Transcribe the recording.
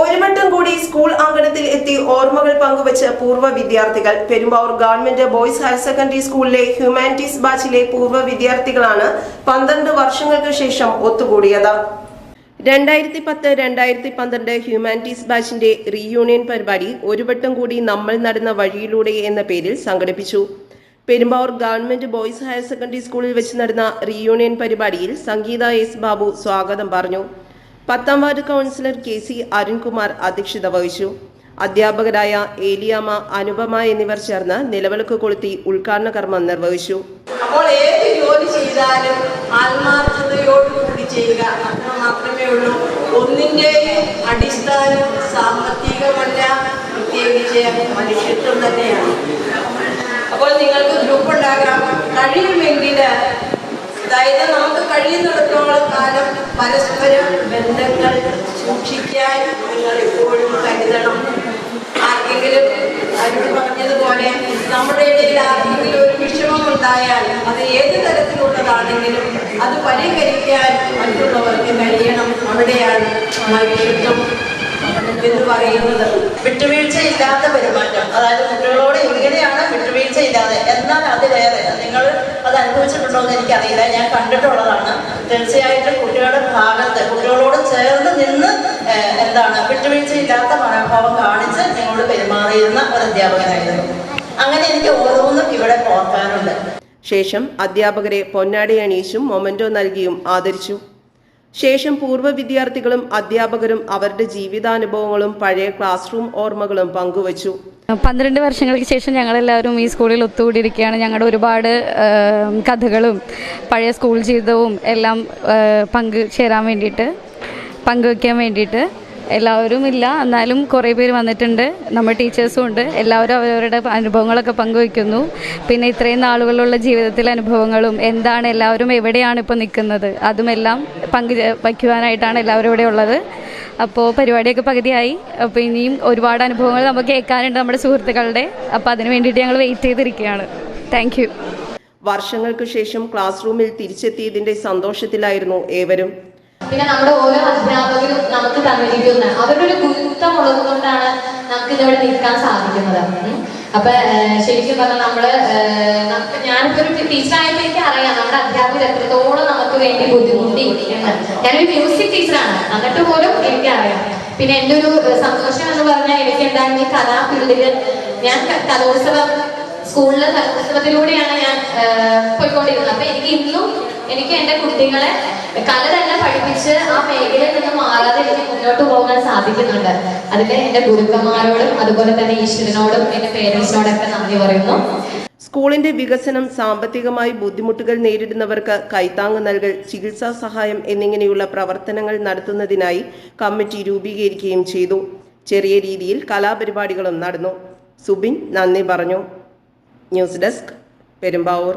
ഒരു വട്ടം കൂടി സ്കൂൾ അങ്കണത്തിൽ എത്തി ഓർമ്മകൾ പങ്കുവച്ച പൂർവ വിദ്യാർത്ഥികൾ. Perumbavoor government boys higher secondary സ്കൂളിലെ ഹ്യൂമാനിറ്റീസ് ബാച്ചിലെ പൂർവ വിദ്യാർത്ഥികളാണ് പന്ത്രണ്ട് വർഷങ്ങൾക്ക് ശേഷം ഒത്തുകൂടിയത്. രണ്ടായിരത്തി പത്ത് രണ്ടായിരത്തി പന്ത്രണ്ട് ഹ്യൂമാനിറ്റീസ് ബാച്ചിന്റെ റീയൂണിയൻ പരിപാടി ഒരു വട്ടം കൂടി നമ്മൾ നടന്ന വഴിയിലൂടെ എന്ന പേരിൽ സംഘടിപ്പിച്ചു. Perumbavoor government boys higher secondary സ്കൂളിൽ വെച്ച് നടന്ന റീയൂണിയൻ പരിപാടിയിൽ സംഗീത എസ് ബാബു സ്വാഗതം പറഞ്ഞു. പത്താം ward councillor K C Arunkumar അധ്യക്ഷത വഹിച്ചു. അധ്യാപകരായ ഏലിയാമ അനുപമ എന്നിവർ ചേർന്ന് നിലവിളക്ക് കൊളുത്തി ഉദ്ഘാടന കർമ്മം നിർവഹിച്ചു. അപ്പോൾ ഏത് ജോലി ചെയ്താലും ആത്മാർത്ഥതയോടുകൂടി ചെയ്യുക. അത്ര മാത്രമേ ഉള്ളൂ. ഒന്നിന്റെയും അടിസ്ഥാനം സാമ്പത്തികമല്ല പ്രത്യേകിച്ച് മനുഷ്യത്വം തന്നെയാണ്. അപ്പോൾ നിങ്ങൾക്ക് ഗ്രൂപ്പ് ഉണ്ടാകാം. കഴിയുമെങ്കിൽ അതായത് നമുക്ക് കഴിയുന്നിടത്തോളം കാലം പരസ്പരം നിങ്ങൾ എപ്പോഴും കരുതണം. ആർക്കെങ്കിലും അരുൺ പറഞ്ഞതുപോലെ നമ്മുടെ ഇടയിൽ ആർക്കെങ്കിലും ഒരു വിഷമം ഉണ്ടായാൽ അത് ഏത് തരത്തിലുള്ളതാണെങ്കിലും അത് പരിഹരിക്കാൻ മറ്റുള്ളവർക്ക് കഴിയണം. അവിടെയാണ് മനുഷ്യത്വം എന്ന് പറയുന്നത്. വിട്ടുവീഴ്ചയില്ലാത്ത പെരുമാറ്റം. അതായത് കുട്ടികളോട് എങ്ങനെയാണ് വിട്ടുവീഴ്ചയില്ലാതെ എന്നാൽ അതിലേറെ നിങ്ങൾ അത് അനുഭവിച്ചിട്ടുണ്ടോ എന്ന് എനിക്കറിയില്ല. ഞാൻ കണ്ടിട്ടുള്ളതാണ്. തീർച്ചയായിട്ടും കുട്ടികളുടെ ഭാഗത്ത് കുട്ടികളോട് ചേർന്ന് വിട്ടുവീഴ്ചയില്ലാത്ത മനോഭാവം കാണിച്ച് ഞങ്ങളോട് പെരുമാറിയിരുന്ന ഒരു അധ്യാപകനായിരുന്നു അങ്ങനെ എനിക്ക് ഓരോന്നും ഇവിടെ ഓർക്കാനുണ്ട് ശേഷം അധ്യാപകരെ പൊന്നാടി അണിയിച്ചും മൊമെന്റോ നൽകിയും ആദരിച്ചു. ശേഷം പൂർവ വിദ്യാർത്ഥികളും അധ്യാപകരും അവരുടെ ജീവിതാനുഭവങ്ങളും പഴയ ക്ലാസ് റൂം ഓർമ്മകളും പങ്കുവച്ചു. പന്ത്രണ്ട് വർഷങ്ങൾക്ക് ശേഷം ഞങ്ങളെല്ലാവരും ഈ സ്കൂളിൽ ഒത്തുകൂടിയിരിക്കുകയാണ്. ഞങ്ങളുടെ ഒരുപാട് കഥകളും പഴയ സ്കൂൾ ജീവിതവും എല്ലാം പങ്കുചേരാൻ പങ്ക് ചേരാൻ വേണ്ടിയിട്ട് പങ്കുവയ്ക്കാൻ വേണ്ടിയിട്ട് എല്ലാവരും ഇല്ല എന്നാലും കുറേ പേര് വന്നിട്ടുണ്ട്. നമ്മുടെ ടീച്ചേഴ്സും ഉണ്ട്. എല്ലാവരും അവരവരുടെ അനുഭവങ്ങളൊക്കെ പങ്കുവയ്ക്കുന്നു. പിന്നെ ഇത്രയും നാളുകളിലുള്ള ജീവിതത്തിലെ അനുഭവങ്ങളും എന്താണ് എല്ലാവരും എവിടെയാണ് ഇപ്പോൾ നിൽക്കുന്നത്? അതുമെല്ലാം പങ്കു വയ്ക്കുവാനായിട്ടാണ് എല്ലാവരും ഇവിടെ ഉള്ളത്. അപ്പോൾ പരിപാടിയൊക്കെ പകുതിയായി. അപ്പോൾ ഇനിയും ഒരുപാട് അനുഭവങ്ങൾ നമുക്ക് കേൾക്കാനുണ്ട് നമ്മുടെ സുഹൃത്തുക്കളുടെ. അപ്പോൾ അതിന് വേണ്ടിയിട്ട് ഞങ്ങൾ വെയിറ്റ് ചെയ്തിരിക്കുകയാണ്. താങ്ക് വർഷങ്ങൾക്കു ശേഷം ക്ലാസ് റൂമിൽ തിരിച്ചെത്തിയതിന്റെ സന്തോഷത്തിലായിരുന്നു ഏവരും. പിന്നെ നമ്മുടെ ഓരോ അധ്യാപകരും നമുക്ക് തന്നിരിക്കുന്ന അവരുടെ ഒരു ഗുരുത്വം ഉള്ളത് കൊണ്ടാണ് നമുക്ക് ഇതിവിടെ നിൽക്കാൻ സാധിക്കുന്നത്. അപ്പൊ ശരിക്കും പറഞ്ഞാൽ നമ്മൾ ഞാനിപ്പോ ഒരു ടീച്ചറായപ്പോ എനിക്ക് അറിയാം നമ്മുടെ അധ്യാപകർ എത്രത്തോളം നമുക്ക് വേണ്ടി ബുദ്ധിമുട്ടി ഞാനൊരു മ്യൂസിക് ടീച്ചറാണ്. എന്നിട്ട് പോലും എനിക്കറിയാം പിന്നെ എന്റെ ഒരു സന്തോഷം എന്ന് പറഞ്ഞാൽ എനിക്ക് ഈ കലാ ഞാൻ കലോത്സവം സ്കൂളിലെ കലോത്സവത്തിലൂടെയാണ് ഞാൻ പോയിക്കൊണ്ടിരുന്നത് അപ്പൊ എനിക്ക് ഇന്നും എനിക്ക് എന്റെ കുട്ടികളെ കല തന്നെ പഠിപ്പിച്ച് ആ മേഖലയിൽ നിന്ന് മാറാതെ എനിക്ക് മുന്നോട്ട് പോകാൻ സാധിക്കുന്നുണ്ട്. അതിന് എന്റെ ഗുരുക്കന്മാരോടും അതുപോലെ തന്നെ ഈശ്വരനോടും എന്റെ പേരൻസിനോടൊക്കെ നന്ദി പറയുന്നു. സ്കൂളിന്റെ വികസനം സാമ്പത്തികമായി ബുദ്ധിമുട്ടുകൾ നേരിടുന്നവർക്ക് കൈത്താങ്ങ് നൽകൽ ചികിത്സാ സഹായം എന്നിങ്ങനെയുള്ള പ്രവർത്തനങ്ങൾ നടത്തുന്നതിനായി കമ്മിറ്റി രൂപീകരിക്കുകയും ചെയ്തു. ചെറിയ രീതിയിൽ കലാപരിപാടികളും നടന്നു. സുബിൻ നന്ദി പറഞ്ഞു. News desk Perumbavoor.